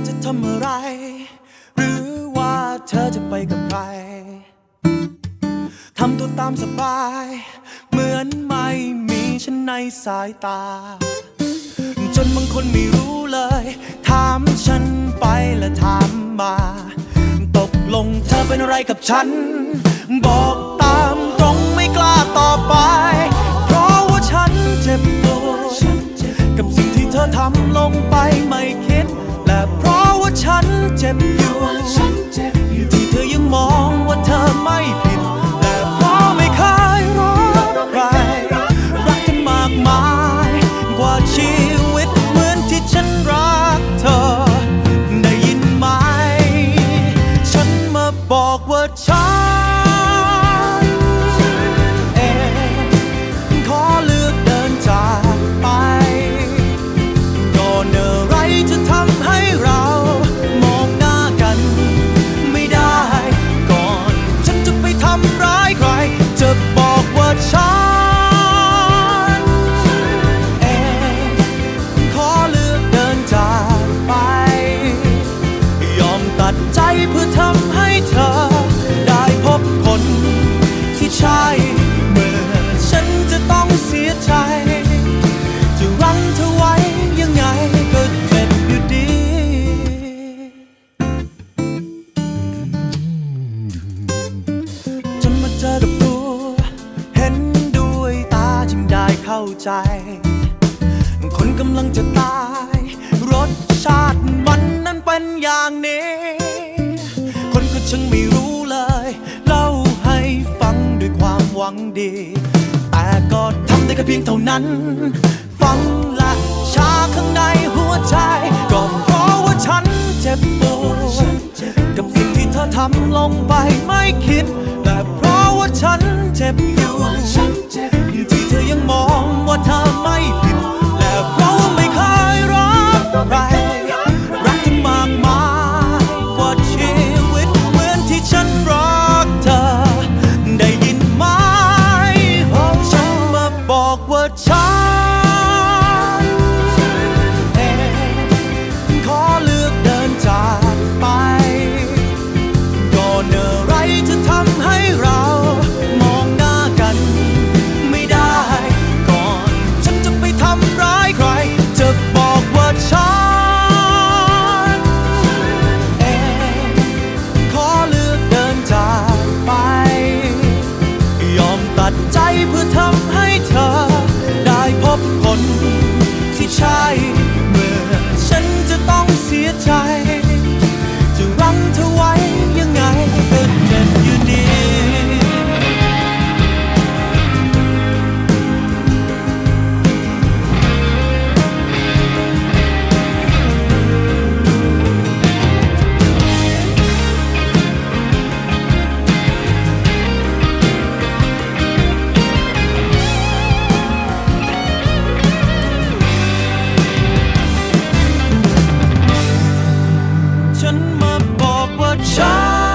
ธอจะทำอะไร หรือว่าเธอจะไปกับใครทำตัวตามสบาย เหมือนไม่มีฉันในสายตา จนบางคนไม่รู้เลย ถามฉันไปและถามมา ตกลงเธอเป็นอะไรกับฉัน บอกาใจ คนกำลังจะตาย รสชาติมันนั้นเป็นอย่างนี้ คนก็ช่างไม่รู้เลย เล่าให้ฟังด้วยความหวังดี แต่ก็ทำได้แค่เพียงเท่านั้น ฟังและชาข้างในหัวใจ ก็เพราะว่าฉันเจ็บปวดกับสิ่งที่เธอทำลงไปไม่คิด แต่เพราะว่าฉันเจ็บ ฉันมาบอกว่าฉัน